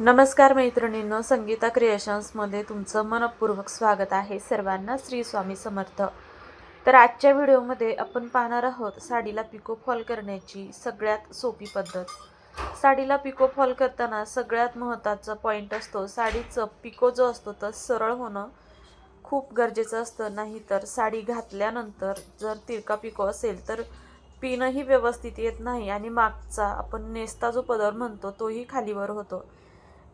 नमस्कार मैत्रिणींनो संगीता क्रिएशन्समध्ये तुमचं मनपूर्वक स्वागत आहे. सर्वांना श्री स्वामी समर्थ. तर आजच्या व्हिडिओमध्ये आपण पाहणार आहोत साडीला पिको फॉल करण्याची सगळ्यात सोपी पद्धत. साडीला पिको फॉल करताना सगळ्यात महत्त्वाचा पॉईंट असतो साडीचं पिको जो असतो तर सरळ होणं खूप गरजेचं असतं. नाही तर साडी घातल्यानंतर जर तिरका पिको असेल तर पिनही व्यवस्थित येत नाही आणि मागचा आपण नेसता जो पदर म्हणतो तोही खालीवर होतो.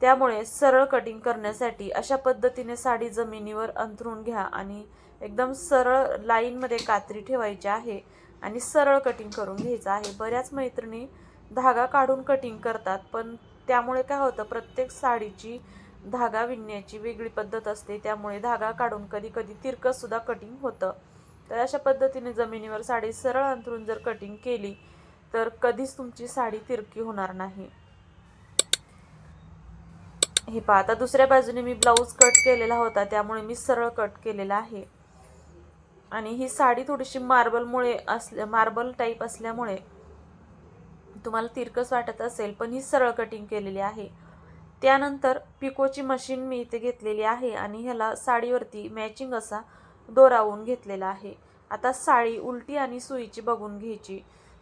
त्यामुळे सरळ कटिंग करण्यासाठी अशा पद्धतीने साडी जमिनीवर अंथरून घ्या आणि एकदम सरळ लाईनमध्ये कात्री ठेवायची आहे आणि सरळ कटिंग करून घ्यायचं आहे. बऱ्याच मैत्रिणी धागा काढून कटिंग करतात पण त्यामुळे काय होतं प्रत्येक साडीची धागा विणण्याची वेगळी पद्धत असते. त्यामुळे धागा काढून कधी कधी तिरकंसुद्धा कटिंग होतं. तर अशा पद्धतीने जमिनीवर साडी सरळ अंथरून जर कटिंग केली तर कधीच तुमची साडी तिरकी होणार नाही. हे पहा आता दुसऱ्या बाजूने मी ब्लाऊज कट केलेला होता त्यामुळे मी सरळ कट केलेला आहे. आणि ही साडी थोडीशी मार्बलमुळे असल्या मार्बल टाईप असल्यामुळे तुम्हाला तिरकस वाटत असेल पण ही सरळ कटिंग केलेली आहे. त्यानंतर पिकोची मशीन मी इथे घेतलेली आहे आणि ह्याला साडीवरती मॅचिंग असा दोरावून घेतलेला आहे. आता साडी उलटी आणि सुईची बघून घ्यायची.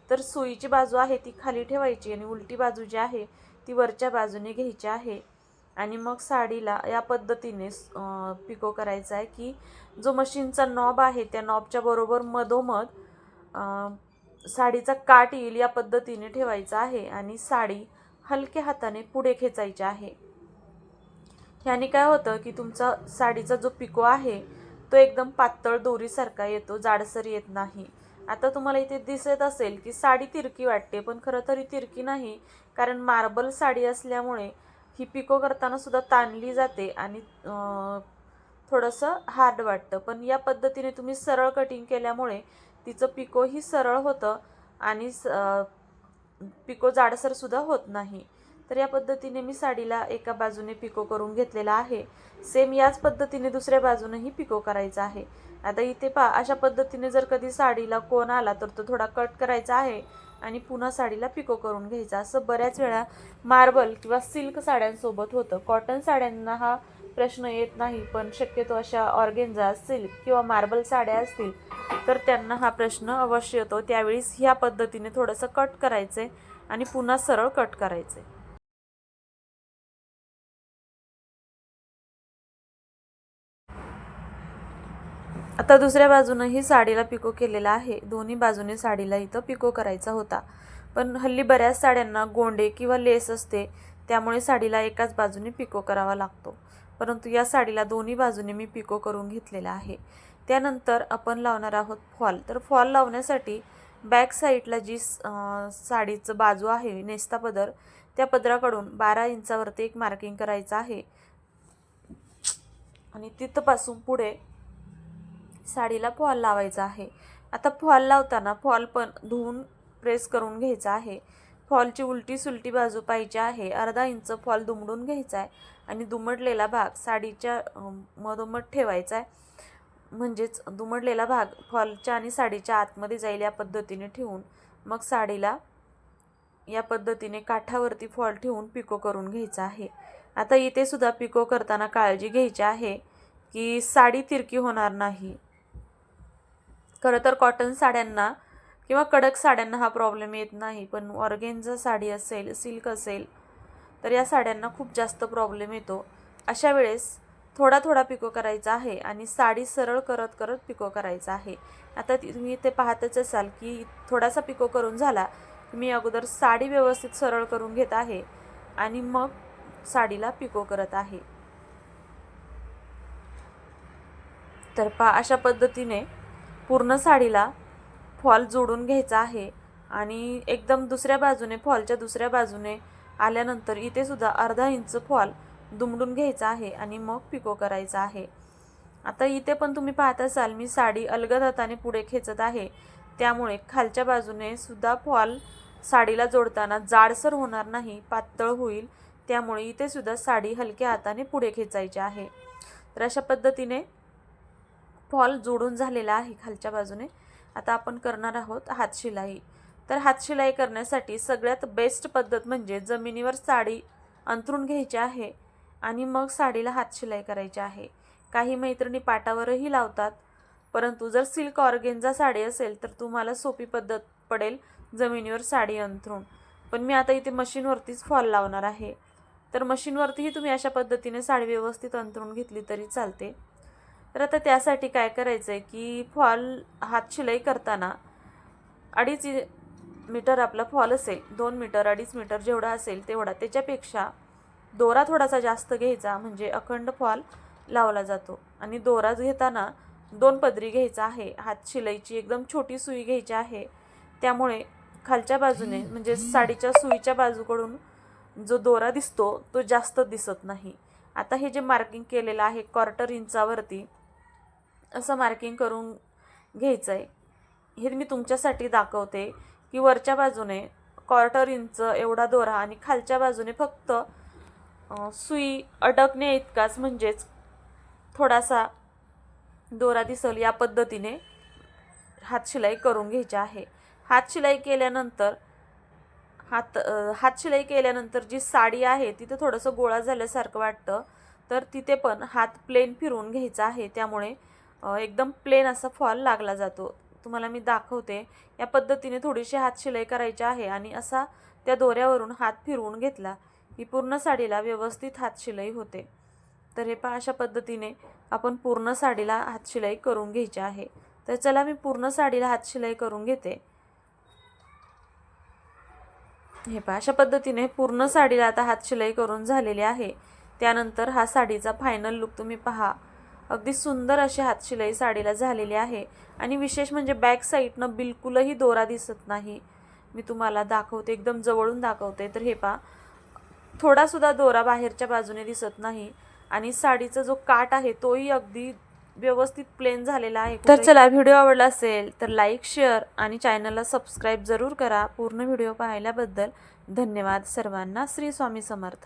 तर सुईची बाजू आहे ती खाली ठेवायची आणि उलटी बाजू जी आहे ती वरच्या बाजूने घ्यायची आहे. आणि मग साडीला या पद्धतीने पिको करायचा आहे की जो मशीनचा नॉब आहे त्या नॉबच्या बरोबर मधोमध साडीचा काट येईल या पद्धतीने ठेवायचा आहे आणि साडी हलक्या हाताने पुढे खेचायची आहे. ह्याने काय होतं की तुमचा साडीचा जो पिको आहे तो एकदम पातळ दोरीसारखा येतो जाडसर येत नाही. आता तुम्हाला इथे दिसत असेल की साडी तिरकी वाटते पण खरं तरी तिरकी नाही कारण मार्बल साडी असल्यामुळे ही पिको करताना सुद्धा ताणली जाते आणि थोडंसं हार्ड वाटतं. पण या पद्धतीने तुम्ही सरळ कटिंग केल्यामुळे तिचं पिकोही सरळ होतं आणि स- पिको जाडसरसुद्धा होत नाही. तर या पद्धतीने मी साडीला एका बाजूने पिको करून घेतलेला आहे. सेम याच पद्धतीने दुसऱ्या बाजूनेही पिको करायचा आहे. आता इथे पहा अशा पद्धतीने जर कधी साडीला कोण आला तर तो थोडा कट करायचा आहे. आणि पुन्हा साडीला पिको करून घ्यायचा. असं बऱ्याच वेळा मार्बल किंवा सिल्क साड्यांसोबत होतं. कॉटन साड्यांना हा प्रश्न येत नाही पण शक्यतो अशा ऑर्गेन्झा सिल्क किंवा मार्बल साड्या असतील तर त्यांना हा प्रश्न अवश्य येतो. त्यावेळीस ह्या पद्धतीने थोडंसं कट करायचे आणि पुन्हा सरळ कट करायचे. आता दुसऱ्या बाजूनंही साडीला पिको केलेला आहे. दोन्ही बाजूने साडीला इथं पिको करायचा होता. पण हल्ली बऱ्याच साड्यांना गोंडे किंवा लेस असते त्यामुळे साडीला एकाच बाजूने पिको करावा लागतो. परंतु या साडीला दोन्ही बाजूने मी पिको करून घेतलेला आहे. त्यानंतर आपण लावणार आहोत फॉल. तर फॉल लावण्यासाठी बॅक साईडला जी साडीचं बाजू आहे नेस्ता पदर त्या पदराकडून बारा इंचावरती एक मार्किंग करायचं आहे. आणि तिथपासून पुढे साडीला फॉल लावायचा आहे. आता फॉल लावताना फॉल पण धुवून प्रेस करून घ्यायचा आहे. फॉलची उलटी सुलटी बाजू पाहिजे आहे. अर्धा इंच फॉल दुमडून घ्यायचा आहे आणि दुमडलेला भाग साडीच्या मधोमध ठेवायचा आहे. म्हणजेच दुमडलेला भाग फॉलच्या आणि साडीच्या आतमध्ये जाईल या पद्धतीने ठेवून मग साडीला या पद्धतीने काठावरती फॉल ठेवून पिको करून घ्यायचा आहे. आता इथे सुद्धा पिको करताना काळजी घ्यायची आहे की साडी तिरकी होणार नाही. खरं तर कॉटन साड्यांना किंवा कडक साड्यांना हा प्रॉब्लेम येत नाही. पण ऑर्गेन्झा साडी असेल सिल्क असेल तर या साड्यांना खूप जास्त प्रॉब्लेम येतो. अशा वेळेस थोडा थोडा पिको करायचा आहे आणि साडी सरळ करत करत पिको करायचा आहे. आता तुम्ही इथे पाहतच असाल की थोडासा पिको करून झाला मी अगोदर साडी व्यवस्थित सरळ करून घेत आहे आणि मग साडीला पिको करत आहे. तर पा अशा पद्धतीने पूर्ण साडीला फॉल जोडून घ्यायचा आहे आणि एकदम दुसऱ्या बाजूने फॉलच्या दुसऱ्या बाजूने आल्यानंतर इथे सुद्धा अर्धा इंच फॉल दुमडून घ्यायचा आहे आणि मग पिको करायचा आहे. आता इथे पण तुम्ही पाहत असाल मी साडी अलगद हाताने पुढे खेचत आहे. त्यामुळे खालच्या बाजूने सुद्धा फॉल साडीला जोडताना जाडसर होणार नाही पातळ होईल. त्यामुळे इथे सुद्धा साडी हलक्या हाताने पुढे खेचायची आहे. तर अशा पद्धतीने फॉल जोडून झालेला आहे खालच्या बाजूने. आता आपण करणार आहोत हातशिलाई तर हातशिलाई करण्यासाठी सगळ्यात बेस्ट पद्धत म्हणजे जमिनीवर साडी अंथरून घ्यायची आहे आणि मग साडीला हातशिलाई करायची आहे. काही मैत्रिणी पाटावरही लावतात परंतु जर सिल्क ऑर्गेन्झा साडी असेल तर तुम्हाला सोपी पद्धत पडेल जमिनीवर साडी अंथरून. पण मी आता इथे मशीनवरतीच फॉल लावणार आहे. तर मशीनवरतीही तुम्ही अशा पद्धतीने साडी व्यवस्थित अंथरून घेतली तरी चालते. तर आता त्यासाठी काय करायचं आहे की फॉल हात शिलाई करताना अडीच मीटर आपला फॉल असेल दोन मीटर अडीच मीटर जेवढा असेल तेवढा. त्याच्यापेक्षा दोरा थोडासा जास्त घ्यायचा म्हणजे अखंड फॉल लावला जातो. आणि दोरा घेताना दोन पदरी घ्यायचा आहे. हात शिलाईची एकदम छोटी सुई घ्यायची आहे. त्यामुळे खालच्या बाजूने म्हणजे साडीच्या सुईच्या बाजूकडून जो दोरा दिसतो तो जास्त दिसत नाही. आता हे जे मार्किंग केलेलं आहे क्वार्टर इंचावरती असं मार्किंग करून घ्यायचं आहे हे मी तुमच्यासाठी दाखवते की वरच्या बाजूने क्वार्टर इंच एवढा दोरा आणि खालच्या बाजूने फक्त सुई अडकणे इतकाच म्हणजेच थोडासा दोरा दिसल या पद्धतीने हातशिलाई करून घ्यायची आहे. हातशिलाई केल्यानंतर हात हात हातशिलाई केल्यानंतर जी साडी आहे तिथे थोडंसं गोळा झाल्यासारखं वाटतं तर तिथे पण हात प्लेन फिरवून घ्यायचा आहे. त्यामुळे एकदम प्लेन असा फॉल लागला जातो. तुम्हाला मी दाखवते. या पद्धतीने थोडीशी हातशिलाई करायची आहे आणि असा त्या दोऱ्यावरून हात फिरवून घेतला. की पूर्ण साडीला व्यवस्थित हातशिलाई होते. तर हे पहा अशा पद्धतीने आपण पूर्ण साडीला हातशिलाई करून घ्यायची आहे. तर चला मी पूर्ण साडीला हातशिलाई करून घेते. हे पहा अशा पद्धतीने पूर्ण साडीला आता हातशिलाई करून झालेली आहे. त्यानंतर हा साडीचा फायनल लुक तुम्ही पहा. अगदी सुंदर अशी हातशिलाई साडीला झालेली आहे. आणि विशेष म्हणजे बॅक साईडनं बिलकुलही दोरा दिसत नाही. मी तुम्हाला दाखवते एकदम जवळून दाखवते. तर हे पहा थोडासुद्धा दोरा बाहेरच्या बाजूने दिसत नाही. आणि साडीचा जो काट आहे तोही अगदी व्यवस्थित प्लेन झालेला आहे. तर चला व्हिडिओ आवडला असेल तर लाईक शेअर आणि चॅनलला सबस्क्राईब जरूर करा. पूर्ण व्हिडिओ पाहिल्याबद्दल धन्यवाद सर्वांना. श्री स्वामी समर्थ.